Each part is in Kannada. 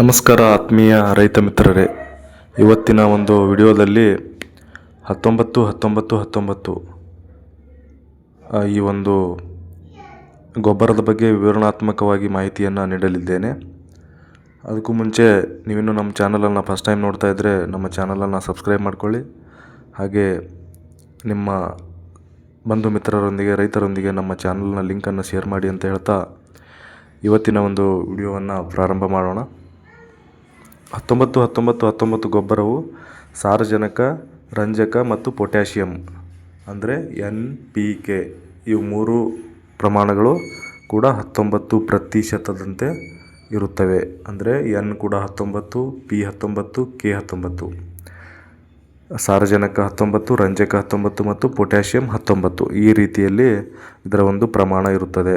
ನಮಸ್ಕಾರ ಆತ್ಮೀಯ ರೈತ ಮಿತ್ರರೇ. ಇವತ್ತಿನ ಒಂದು ವಿಡಿಯೋದಲ್ಲಿ ಹತ್ತೊಂಬತ್ತು ಹತ್ತೊಂಬತ್ತು ಹತ್ತೊಂಬತ್ತು ಈ ಒಂದು ಗೊಬ್ಬರದ ಬಗ್ಗೆ ವಿವರಣಾತ್ಮಕವಾಗಿ ಮಾಹಿತಿಯನ್ನು ನೀಡಲಿದ್ದೇನೆ. ಅದಕ್ಕೂ ಮುಂಚೆ ನೀವಿನ್ನು ನಮ್ಮ ಚಾನಲನ್ನು ಫಸ್ಟ್ ಟೈಮ್ ನೋಡ್ತಾ ಇದ್ದರೆ ನಮ್ಮ ಚಾನಲನ್ನು ಸಬ್ಸ್ಕ್ರೈಬ್ ಮಾಡಿಕೊಳ್ಳಿ. ಹಾಗೆ ನಿಮ್ಮ ಬಂಧು ಮಿತ್ರರೊಂದಿಗೆ, ರೈತರೊಂದಿಗೆ ನಮ್ಮ ಚಾನಲ್ನ ಲಿಂಕನ್ನು ಶೇರ್ ಮಾಡಿ ಅಂತ ಹೇಳ್ತಾ ಇವತ್ತಿನ ಒಂದು ವಿಡಿಯೋವನ್ನು ಪ್ರಾರಂಭ ಮಾಡೋಣ. ಹತ್ತೊಂಬತ್ತು ಹತ್ತೊಂಬತ್ತು ಹತ್ತೊಂಬತ್ತು ಗೊಬ್ಬರವು ಸಾರಜನಕ, ರಂಜಕ ಮತ್ತು ಪೊಟ್ಯಾಷಿಯಂ ಅಂದರೆ ಎನ್ ಪಿ ಕೆ. ಇವು ಮೂರು ಪ್ರಮಾಣಗಳು ಕೂಡ ಹತ್ತೊಂಬತ್ತು ಪ್ರತಿಶತದಂತೆ ಇರುತ್ತವೆ. ಅಂದರೆ ಎನ್ ಕೂಡ ಹತ್ತೊಂಬತ್ತು, ಪಿ ಹತ್ತೊಂಬತ್ತು, ಕೆ ಹತ್ತೊಂಬತ್ತು. ಸಾರಜನಕ ಹತ್ತೊಂಬತ್ತು, ರಂಜಕ ಹತ್ತೊಂಬತ್ತು ಮತ್ತು ಪೊಟ್ಯಾಷಿಯಂ ಹತ್ತೊಂಬತ್ತು ಈ ರೀತಿಯಲ್ಲಿ ಇದರ ಒಂದು ಪ್ರಮಾಣ ಇರುತ್ತದೆ.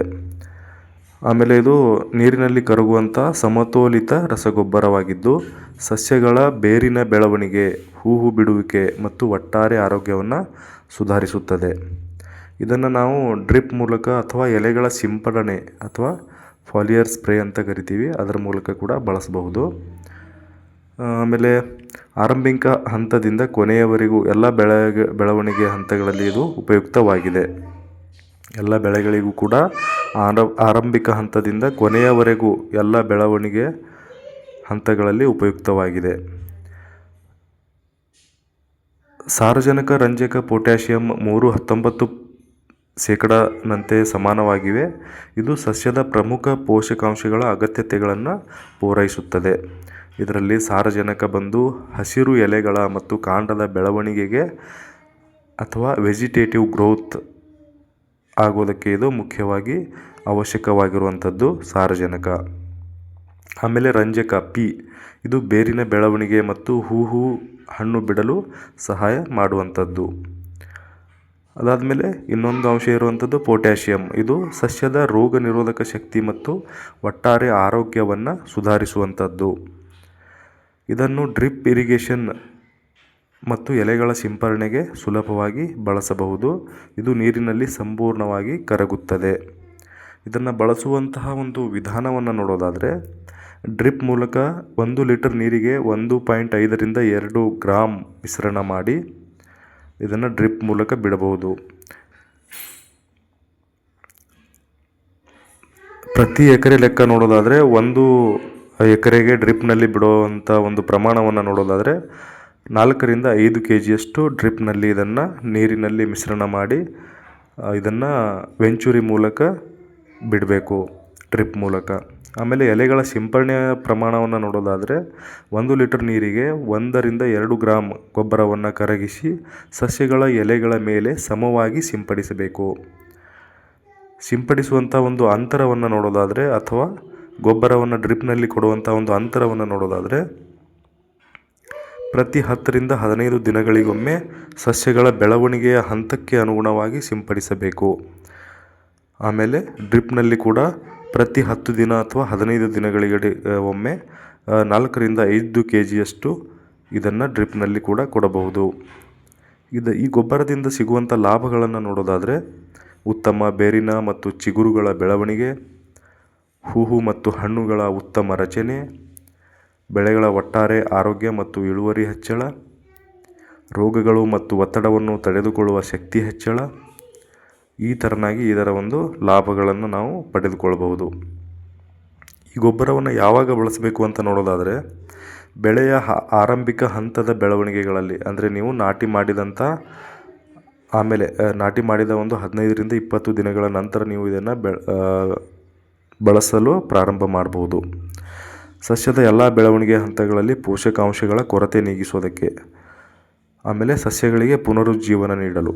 ಆಮೇಲೆ ಇದು ನೀರಿನಲ್ಲಿ ಕರಗುವಂಥ ಸಮತೋಲಿತ ರಸಗೊಬ್ಬರವಾಗಿದ್ದು, ಸಸ್ಯಗಳ ಬೇರಿನ ಬೆಳವಣಿಗೆ, ಹೂವು ಬಿಡುವಿಕೆ ಮತ್ತು ಒಟ್ಟಾರೆ ಆರೋಗ್ಯವನ್ನು ಸುಧಾರಿಸುತ್ತದೆ. ಇದನ್ನು ನಾವು ಡ್ರಿಪ್ ಮೂಲಕ ಅಥವಾ ಎಲೆಗಳ ಸಿಂಪಡಣೆ ಅಥವಾ ಫಾಲಿಯರ್ ಸ್ಪ್ರೇ ಅಂತ ಕರಿತೀವಿ. ಅದರ ಮೂಲಕ ಕೂಡ ಬಳಸಬಹುದು. ಆಮೇಲೆ ಆರಂಭಿಕ ಹಂತದಿಂದ ಕೊನೆಯವರೆಗೂ ಎಲ್ಲ ಬೆಳೆ ಬೆಳವಣಿಗೆ ಹಂತಗಳಲ್ಲಿ ಇದು ಉಪಯುಕ್ತವಾಗಿದೆ. ಎಲ್ಲ ಬೆಳೆಗಳಿಗೂ ಕೂಡ ಆರ, ಆರಂಭಿಕ ಹಂತದಿಂದ ಕೊನೆಯವರೆಗೂ ಎಲ್ಲ ಬೆಳವಣಿಗೆ ಹಂತಗಳಲ್ಲಿ ಉಪಯುಕ್ತವಾಗಿದೆ. ಸಾರಜನಕ, ರಂಜಕ, ಪೊಟ್ಯಾಷಿಯಂ ಮೂರು ಹತ್ತೊಂಬತ್ತು ಶೇಕಡನಂತೆ ಸಮಾನವಾಗಿವೆ. ಇದು ಸಸ್ಯದ ಪ್ರಮುಖ ಪೋಷಕಾಂಶಗಳ ಅಗತ್ಯತೆಗಳನ್ನು ಪೂರೈಸುತ್ತದೆ. ಇದರಲ್ಲಿ ಸಾರಜನಕ ಬಂದು ಹಸಿರು ಎಲೆಗಳ ಮತ್ತು ಕಾಂಡದ ಬೆಳವಣಿಗೆಗೆ ಅಥವಾ ವೆಜಿಟೇಟಿವ್ ಗ್ರೋತ್ ಆಗೋದಕ್ಕೆ ಇದು ಮುಖ್ಯವಾಗಿ ಅವಶ್ಯಕವಾಗಿರುವಂಥದ್ದು ಸಾರಜನಕ. ಆಮೇಲೆ ರಂಜಕ, ಪಿ. ಇದು ಬೇರಿನ ಬೆಳವಣಿಗೆ ಮತ್ತು ಹೂವು ಹಣ್ಣು ಬಿಡಲು ಸಹಾಯ ಮಾಡುವಂಥದ್ದು. ಅದಾದಮೇಲೆ ಇನ್ನೊಂದು ಅಂಶ ಇರುವಂಥದ್ದು ಪೊಟ್ಯಾಷಿಯಂ. ಇದು ಸಸ್ಯದ ರೋಗ ನಿರೋಧಕ ಶಕ್ತಿ ಮತ್ತು ಒಟ್ಟಾರೆ ಆರೋಗ್ಯವನ್ನು ಸುಧಾರಿಸುವಂಥದ್ದು. ಇದನ್ನು ಡ್ರಿಪ್ ಇರಿಗೇಷನ್ ಮತ್ತು ಎಲೆಗಳ ಸಿಂಪರಣೆಗೆ ಸುಲಭವಾಗಿ ಬಳಸಬಹುದು. ಇದು ನೀರಿನಲ್ಲಿ ಸಂಪೂರ್ಣವಾಗಿ ಕರಗುತ್ತದೆ. ಇದನ್ನು ಬಳಸುವಂತಹ ಒಂದು ವಿಧಾನವನ್ನು ನೋಡೋದಾದರೆ, ಡ್ರಿಪ್ ಮೂಲಕ ಒಂದು ಲೀಟರ್ ನೀರಿಗೆ ಒಂದು ಪಾಯಿಂಟ್ ಐದರಿಂದ ಎರಡು ಗ್ರಾಮ್ ಮಿಶ್ರಣ ಮಾಡಿ ಇದನ್ನು ಡ್ರಿಪ್ ಮೂಲಕ ಬಿಡಬಹುದು. ಪ್ರತಿ ಎಕರೆ ಲೆಕ್ಕ ನೋಡೋದಾದರೆ, ಒಂದು ಎಕರೆಗೆ ಡ್ರಿಪ್ನಲ್ಲಿ ಬಿಡುವಂಥ ಒಂದು ಪ್ರಮಾಣವನ್ನು ನೋಡೋದಾದರೆ ನಾಲ್ಕರಿಂದ ಐದು ಕೆ ಜಿಯಷ್ಟು ಡ್ರಿಪ್ನಲ್ಲಿ ಇದನ್ನು ನೀರಿನಲ್ಲಿ ಮಿಶ್ರಣ ಮಾಡಿ ಇದನ್ನು ವೆಂಚೂರಿ ಮೂಲಕ ಬಿಡಬೇಕು, ಡ್ರಿಪ್ ಮೂಲಕ. ಆಮೇಲೆ ಎಲೆಗಳ ಸಿಂಪರಣೆಯ ಪ್ರಮಾಣವನ್ನು ನೋಡೋದಾದರೆ, ಒಂದು ಲೀಟರ್ ನೀರಿಗೆ ಒಂದರಿಂದ ಎರಡು ಗ್ರಾಮ್ ಗೊಬ್ಬರವನ್ನು ಕರಗಿಸಿ ಸಸ್ಯಗಳ ಎಲೆಗಳ ಮೇಲೆ ಸಮವಾಗಿ ಸಿಂಪಡಿಸಬೇಕು. ಸಿಂಪಡಿಸುವಂಥ ಒಂದು ಅಂತರವನ್ನು ನೋಡೋದಾದರೆ ಅಥವಾ ಗೊಬ್ಬರವನ್ನು ಡ್ರಿಪ್ನಲ್ಲಿ ಕೊಡುವಂಥ ಒಂದು ಅಂತರವನ್ನು ನೋಡೋದಾದರೆ ಪ್ರತಿ ಹತ್ತರಿಂದ ಹದಿನೈದು ದಿನಗಳಿಗೊಮ್ಮೆ ಸಸ್ಯಗಳ ಬೆಳವಣಿಗೆಯ ಹಂತಕ್ಕೆ ಅನುಗುಣವಾಗಿ ಸಿಂಪಡಿಸಬೇಕು. ಆಮೇಲೆ ಡ್ರಿಪ್ನಲ್ಲಿ ಕೂಡ ಪ್ರತಿ ಹತ್ತು ದಿನ ಅಥವಾ ಹದಿನೈದು ದಿನಗಳಿಗೆ ಒಮ್ಮೆ ನಾಲ್ಕರಿಂದ ಐದು ಕೆ ಜಿಯಷ್ಟು ಇದನ್ನು ಡ್ರಿಪ್ನಲ್ಲಿ ಕೂಡ ಕೊಡಬಹುದು. ಇದು, ಈ ಗೊಬ್ಬರದಿಂದ ಸಿಗುವಂಥ ಲಾಭಗಳನ್ನು ನೋಡೋದಾದರೆ ಉತ್ತಮ ಬೇರಿನ ಮತ್ತು ಚಿಗುರುಗಳ ಬೆಳವಣಿಗೆ ಹೂವು ಮತ್ತು ಹಣ್ಣುಗಳ ಉತ್ತಮ ರಚನೆ ಬೆಳೆಗಳ ಒಟ್ಟಾರೆ ಆರೋಗ್ಯ ಮತ್ತು ಇಳುವರಿ ಹೆಚ್ಚಳ, ರೋಗಗಳು ಮತ್ತು ಒತ್ತಡವನ್ನು ತಡೆದುಕೊಳ್ಳುವ ಶಕ್ತಿ ಹೆಚ್ಚಳ, ಈ ಥರನಾಗಿ ಇದರ ಒಂದು ಲಾಭಗಳನ್ನು ನಾವು ಪಡೆದುಕೊಳ್ಳಬಹುದು ಈ ಗೊಬ್ಬರವನ್ನು ಯಾವಾಗ ಬಳಸಬೇಕು ಅಂತ ನೋಡೋದಾದರೆ, ಬೆಳೆಯ ಆರಂಭಿಕ ಹಂತದ ಬೆಳವಣಿಗೆಗಳಲ್ಲಿ, ಅಂದರೆ ನೀವು ನಾಟಿ ಮಾಡಿದಂಥ, ಆಮೇಲೆ ನಾಟಿ ಮಾಡಿದ ಒಂದು ಹದಿನೈದರಿಂದ ಇಪ್ಪತ್ತು ದಿನಗಳ ನಂತರ ನೀವು ಇದನ್ನು ಬಳಸಲು ಪ್ರಾರಂಭ ಮಾಡಬಹುದು. ಸಸ್ಯದ ಎಲ್ಲ ಬೆಳವಣಿಗೆ ಹಂತಗಳಲ್ಲಿ ಪೋಷಕಾಂಶಗಳ ಕೊರತೆ ನೀಗಿಸೋದಕ್ಕೆ ಆಮೇಲೆ ಸಸ್ಯಗಳಿಗೆ ಪುನರುಜ್ಜೀವನ ನೀಡಲು.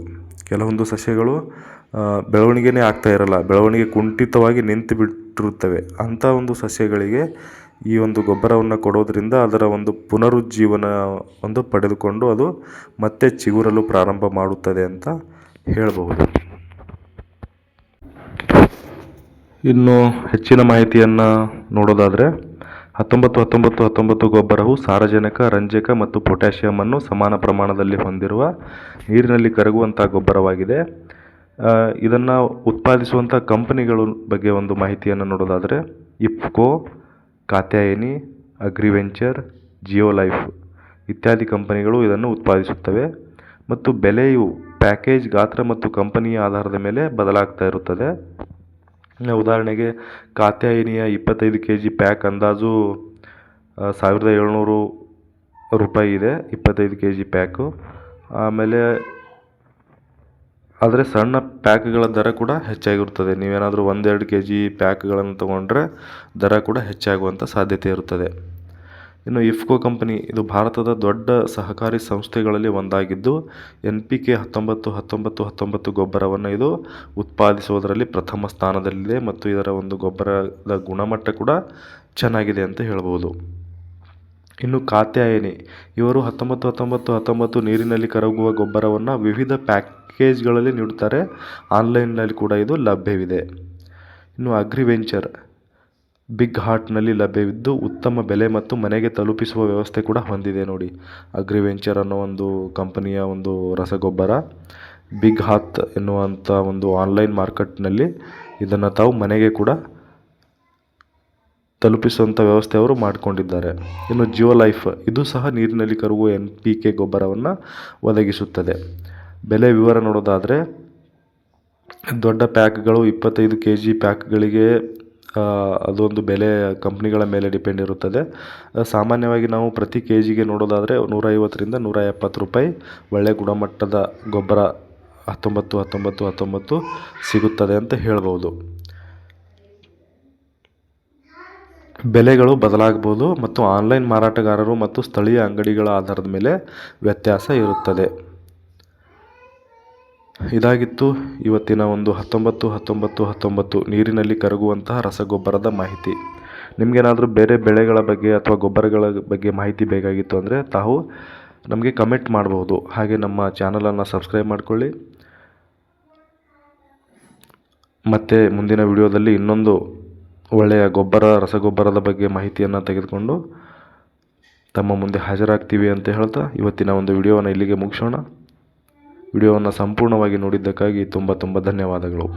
ಕೆಲವೊಂದು ಸಸ್ಯಗಳು ಬೆಳವಣಿಗೆನೇ ಆಗ್ತಾ ಇರಲ್ಲ. ಬೆಳವಣಿಗೆ ಕುಂಠಿತವಾಗಿ ನಿಂತು ಬಿಟ್ಟಿರುತ್ತವೆ. ಅಂಥ ಒಂದು ಸಸ್ಯಗಳಿಗೆ ಈ ಒಂದು ಗೊಬ್ಬರವನ್ನು ಕೊಡೋದರಿಂದ ಅದರ ಒಂದು ಪುನರುಜ್ಜೀವನ ಒಂದು ಪಡೆದುಕೊಂಡು ಅದು ಮತ್ತೆ ಚಿಗುರಲು ಪ್ರಾರಂಭ ಮಾಡುತ್ತದೆ ಅಂತ ಹೇಳಬಹುದು. ಇನ್ನು ಹೆಚ್ಚಿನ ಮಾಹಿತಿಯನ್ನು ನೋಡೋದಾದರೆ ಹತ್ತೊಂಬತ್ತು ಹತ್ತೊಂಬತ್ತು ಹತ್ತೊಂಬತ್ತು ಗೊಬ್ಬರವು ಸಾರಜನಕ, ರಂಜಕ ಮತ್ತು ಪೊಟ್ಯಾಷಿಯಮನ್ನು ಸಮಾನ ಪ್ರಮಾಣದಲ್ಲಿ ಹೊಂದಿರುವ ನೀರಿನಲ್ಲಿ ಕರಗುವಂಥ ಗೊಬ್ಬರವಾಗಿದೆ. ಇದನ್ನು ಉತ್ಪಾದಿಸುವಂಥ ಕಂಪನಿಗಳ ಬಗ್ಗೆ ಒಂದು ಮಾಹಿತಿಯನ್ನು ನೋಡೋದಾದರೆ ಇಫ್ಕೋ ಕಾತ್ಯಾಯಿನಿ, ಅಗ್ರಿವೆಂಚರ್ ಜಿಯೋ ಲೈಫ್ ಇತ್ಯಾದಿ ಕಂಪನಿಗಳು ಇದನ್ನು ಉತ್ಪಾದಿಸುತ್ತವೆ ಮತ್ತು ಬೆಲೆಯು ಪ್ಯಾಕೇಜ್ ಗಾತ್ರ ಮತ್ತು ಕಂಪನಿಯ ಆಧಾರದ ಮೇಲೆ ಬದಲಾಗ್ತಾ ಇರುತ್ತದೆ. ಉದಾಹರಣೆಗೆ ಕಾತ್ಯಾಯಿನಿಯ ಇಪ್ಪತ್ತೈದು ಕೆ ಜಿ ಪ್ಯಾಕ್ ಅಂದಾಜು ಸಾವಿರದ ಏಳ್ನೂರು ರೂಪಾಯಿ ಇದೆ, ಇಪ್ಪತ್ತೈದು ಕೆ ಜಿ ಪ್ಯಾಕು. ಆಮೇಲೆ ಆದರೆ ಸಣ್ಣ ಪ್ಯಾಕ್ಗಳ ದರ ಕೂಡ ಹೆಚ್ಚಾಗಿರುತ್ತದೆ. ನೀವೇನಾದರೂ ಒಂದೆರಡು ಕೆ ಜಿ ಪ್ಯಾಕ್ಗಳನ್ನು ತೊಗೊಂಡ್ರೆ ದರ ಕೂಡ ಹೆಚ್ಚಾಗುವಂಥ ಸಾಧ್ಯತೆ ಇರುತ್ತದೆ. ಇನ್ನು ಇಫ್ಕೋ ಕಂಪನಿ ಇದು ಭಾರತದ ದೊಡ್ಡ ಸಹಕಾರಿ ಸಂಸ್ಥೆಗಳಲ್ಲಿ ಒಂದಾಗಿದ್ದು ಎನ್ ಪಿ ಕೆ ಹತ್ತೊಂಬತ್ತು ಹತ್ತೊಂಬತ್ತು ಹತ್ತೊಂಬತ್ತು ಗೊಬ್ಬರವನ್ನು ಇದು ಉತ್ಪಾದಿಸುವುದರಲ್ಲಿ ಪ್ರಥಮ ಸ್ಥಾನದಲ್ಲಿದೆ ಮತ್ತು ಇದರ ಒಂದು ಗೊಬ್ಬರದ ಗುಣಮಟ್ಟ ಕೂಡ ಚೆನ್ನಾಗಿದೆ ಅಂತ ಹೇಳ್ಬೋದು. ಇನ್ನು ಕಾತ್ಯಾಯನಿ ಇವರು ಹತ್ತೊಂಬತ್ತು ಹತ್ತೊಂಬತ್ತು ಹತ್ತೊಂಬತ್ತು ನೀರಿನಲ್ಲಿ ಕರಗುವ ಗೊಬ್ಬರವನ್ನು ವಿವಿಧ ಪ್ಯಾಕೇಜ್ಗಳಲ್ಲಿ ನೀಡುತ್ತಾರೆ. ಆನ್ಲೈನ್ನಲ್ಲಿ ಕೂಡ ಇದು ಲಭ್ಯವಿದೆ. ಇನ್ನು ಅಗ್ರಿವೆಂಚರ್ ಬಿಗ್ ಹಾರ್ಟ್ನಲ್ಲಿ ಲಭ್ಯವಿದ್ದು ಉತ್ತಮ ಬೆಲೆ ಮತ್ತು ಮನೆಗೆ ತಲುಪಿಸುವ ವ್ಯವಸ್ಥೆ ಕೂಡ ಹೊಂದಿದೆ ನೋಡಿ. ಅಗ್ರಿವೆಂಚರ್ ಅನ್ನೋ ಒಂದು ಕಂಪನಿಯ ಒಂದು ರಸಗೊಬ್ಬರ, ಬಿಗ್ ಹಾತ್ ಎನ್ನುವಂಥ ಒಂದು ಆನ್ಲೈನ್ ಮಾರ್ಕೆಟ್ನಲ್ಲಿ ಇದನ್ನು ತಾವು ಮನೆಗೆ ಕೂಡ ತಲುಪಿಸುವಂಥ ವ್ಯವಸ್ಥೆ ಅವರು ಮಾಡಿಕೊಂಡಿದ್ದಾರೆ. ಇನ್ನು ಜಿಯೋ ಲೈಫ್ ಇದು ಸಹ ನೀರಿನಲ್ಲಿ ಕರಗುವ ಎನ್ ಪಿ ಕೆ ಗೊಬ್ಬರವನ್ನು ಒದಗಿಸುತ್ತದೆ. ಬೆಲೆ ವಿವರ ನೋಡೋದಾದರೆ, ದೊಡ್ಡ ಪ್ಯಾಕ್ಗಳು ಇಪ್ಪತ್ತೈದು ಕೆ ಜಿ ಪ್ಯಾಕ್ಗಳಿಗೆ ಅದೊಂದು ಬೆಲೆ ಕಂಪ್ನಿಗಳ ಮೇಲೆ ಡಿಪೆಂಡ್ ಇರುತ್ತದೆ. ಸಾಮಾನ್ಯವಾಗಿ ನಾವು ಪ್ರತಿ ಕೆ ಜಿಗೆ ನೋಡೋದಾದರೆ ನೂರೈವತ್ತರಿಂದ ನೂರ ಎಪ್ಪತ್ತು ರೂಪಾಯಿ ಒಳ್ಳೆಯ ಗುಣಮಟ್ಟದ ಗೊಬ್ಬರ ಹತ್ತೊಂಬತ್ತು ಹತ್ತೊಂಬತ್ತು ಹತ್ತೊಂಬತ್ತು ಸಿಗುತ್ತದೆ ಅಂತ ಹೇಳ್ಬೋದು. ಬೆಲೆಗಳು ಬದಲಾಗಬಹುದು ಮತ್ತು ಆನ್ಲೈನ್ ಮಾರಾಟಗಾರರು ಮತ್ತು ಸ್ಥಳೀಯ ಅಂಗಡಿಗಳ ಆಧಾರದ ಮೇಲೆ ವ್ಯತ್ಯಾಸ ಇರುತ್ತದೆ. ಇದಾಗಿತ್ತು. ಇವತ್ತಿನ ಒಂದು ಹತ್ತೊಂಬತ್ತು ಹತ್ತೊಂಬತ್ತು ಹತ್ತೊಂಬತ್ತು ನೀರಿನಲ್ಲಿ ಕರಗುವಂತಹ ರಸಗೊಬ್ಬರದ ಮಾಹಿತಿ. ನಿಮಗೇನಾದರೂ ಬೇರೆ ಬೆಳೆಗಳ ಬಗ್ಗೆ ಅಥವಾ ಗೊಬ್ಬರಗಳ ಬಗ್ಗೆ ಮಾಹಿತಿ ಬೇಕಾಗಿತ್ತು ಅಂದರೆ ತಾವು ನಮಗೆ ಕಮೆಂಟ್ ಮಾಡಬಹುದು ಹಾಗೆ ನಮ್ಮ ಚಾನಲನ್ನು ಸಬ್ಸ್ಕ್ರೈಬ್ ಮಾಡಿಕೊಳ್ಳಿ. ಮತ್ತು ಮುಂದಿನ ವಿಡಿಯೋದಲ್ಲಿ ಇನ್ನೊಂದು ಒಳ್ಳೆಯ ಗೊಬ್ಬರ, ರಸಗೊಬ್ಬರದ ಬಗ್ಗೆ ಮಾಹಿತಿಯನ್ನು ತೆಗೆದುಕೊಂಡು ತಮ್ಮ ಮುಂದೆ ಹಾಜರಾಗ್ತೀವಿ ಅಂತ ಹೇಳ್ತಾ ಇವತ್ತಿನ ಒಂದು ವಿಡಿಯೋವನ್ನು ಇಲ್ಲಿಗೆ ಮುಗಿಸೋಣ. ವಿಡಿಯೋವನ್ನು ಸಂಪೂರ್ಣವಾಗಿ ನೋಡಿದ್ದಕ್ಕಾಗಿ ತುಂಬ ತುಂಬ ಧನ್ಯವಾದಗಳು.